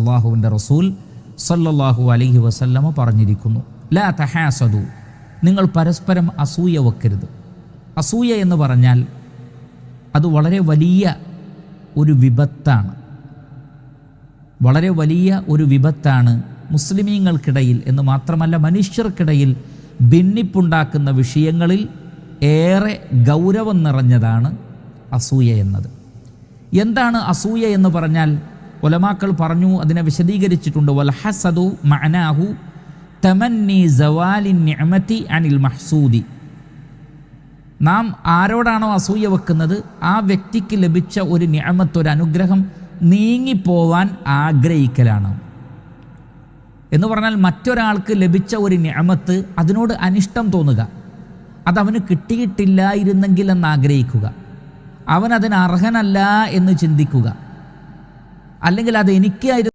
അള്ളാഹുവിന്റെ റസൂൽ സല്ലല്ലാഹു അലൈഹി വസല്ലമ പറഞ്ഞിരിക്കുന്നു ലാ തഹാസദു നിങ്ങൾ പരസ്പരം അസൂയ വെക്കരുത്. അസൂയ എന്ന് പറഞ്ഞാൽ അത് വളരെ വലിയ ഒരു വിപത്താണ്. വളരെ വലിയ ഒരു വിപത്താണ് മുസ്ലിമീങ്ങൾക്കിടയിൽ എന്ന് മാത്രമല്ല മനുഷ്യർക്കിടയിൽ ഭിന്നിപ്പുണ്ടാക്കുന്ന വിഷയങ്ങളിൽ ഏറെ ഗൗരവം നിറഞ്ഞതാണ് അസൂയ എന്നത്. എന്താണ് അസൂയ എന്ന് പറഞ്ഞാൽ ഒലമാക്കൾ പറഞ്ഞു അതിനെ വിശദീകരിച്ചിട്ടുണ്ട്. വൽഹസദു മഅനാഹു തമന്നി സവാലിൻ നിഅമതി അനിൽ മഹ്സൂദി. നാം ആരോടാണോ അസൂയ വെക്കുന്നത് ആ വ്യക്തിക്ക് ലഭിച്ച ഒരു നിയമത്ത് ഒരു അനുഗ്രഹം നീങ്ങിപ്പോവാൻ ആഗ്രഹിക്കലാണ്. എന്ന് പറഞ്ഞാൽ മറ്റൊരാൾക്ക് ലഭിച്ച ഒരു നിയമത്ത് അതിനോട് അനിഷ്ടം തോന്നുക. അതവന് കിട്ടിയിട്ടില്ലായിരുന്നെങ്കിൽ എന്ന് ആഗ്രഹിക്കുക. അവൻ അതിന് അർഹനല്ല എന്ന് ചിന്തിക്കുക. അല്ലെങ്കിൽ അത് എനിക്കായിരുന്നു